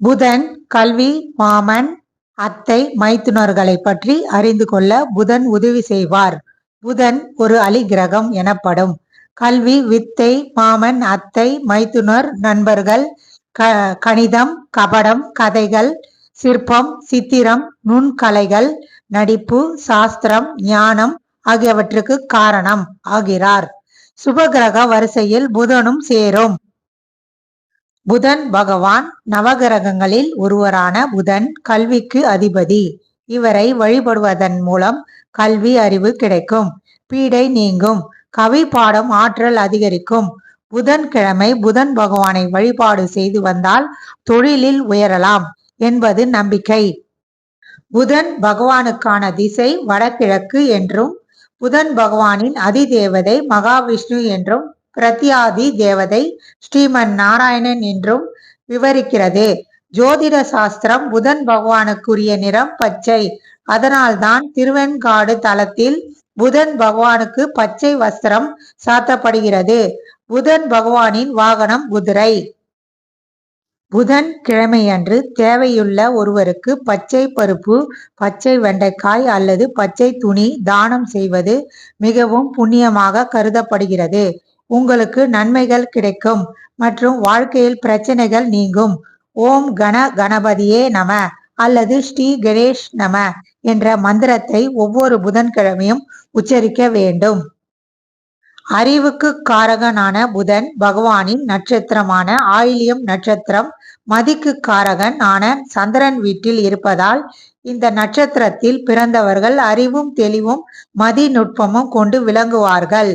புதன் கல்வி மாமன் அத்தை மைத்துனர்களை பற்றி அறிந்து கொள்ள புதன் உதவி செய்வார். புதன் ஒரு அலிகிரகம் எனப்படும். கல்வி வித்தை மாமன் அத்தை மைத்துனர் நண்பர்கள் க கணிதம் கபடம் கதைகள் சிற்பம் சித்திரம் நுண்கலைகள் நடிப்பு சாஸ்திரம் ஞானம் ஆகியவற்றுக்கு காரணம் ஆகிறார். சுபகிரக வரிசையில் புதனும் சேரும். புதன் பகவான் நவகிரகங்களில் ஒருவரான புதன் கல்விக்கு அதிபதி. இவரை வழிபடுவதன் மூலம் கல்வி அறிவு கிடைக்கும். பீடை நீங்கும். கவி பாடும் ஆற்றல் அதிகரிக்கும். புதன்கிழமை புதன் பகவானை வழிபாடு செய்து வந்தால் தொழிலில் உயரலாம் என்பது நம்பிக்கை. புதன் பகவானுக்கான திசை வடகிழக்கு என்றும் புதன் பகவானின் அதிதேவதை மகாவிஷ்ணு என்றும் பிரத்யாதி தேவதை ஸ்ரீமன் நாராயணன் என்றும் விவரிக்கிறது. ஜோதிட சாஸ்திரம் புதன் பகவானுக்குரிய நிறம் பச்சை. அதனால்தான் திருவெண்காடு தலத்தில் புதன் பகவானுக்கு பச்சை வஸ்திரம் சாத்தப்படுகிறது. புதன் பகவானின் வாகனம் குதிரை. புதன் கிழமையன்று தேவையுள்ள ஒருவருக்கு பச்சை பருப்பு பச்சை வெண்டைக்காய் அல்லது பச்சை துணி தானம் செய்வது மிகவும் புண்ணியமாக கருதப்படுகிறது. உங்களுக்கு நன்மைகள் கிடைக்கும் மற்றும் வாழ்க்கையில் பிரச்சனைகள் நீங்கும். ஓம் கண கணபதியே நம அல்லது ஸ்ரீ கணேஷ் நம என்ற மந்திரத்தை ஒவ்வொரு புதன்கிழமையும் உச்சரிக்க வேண்டும். அறிவுக்கு காரகனான புதன் பகவானின் நட்சத்திரமான ஆயிலியம் நட்சத்திரம் மதிக்கு காரகன் ஆன சந்திரன் வீட்டில் இருப்பதால் இந்த நட்சத்திரத்தில் பிறந்தவர்கள் அறிவும் தெளிவும் மதி நுட்பமும் கொண்டு விளங்குவார்கள்.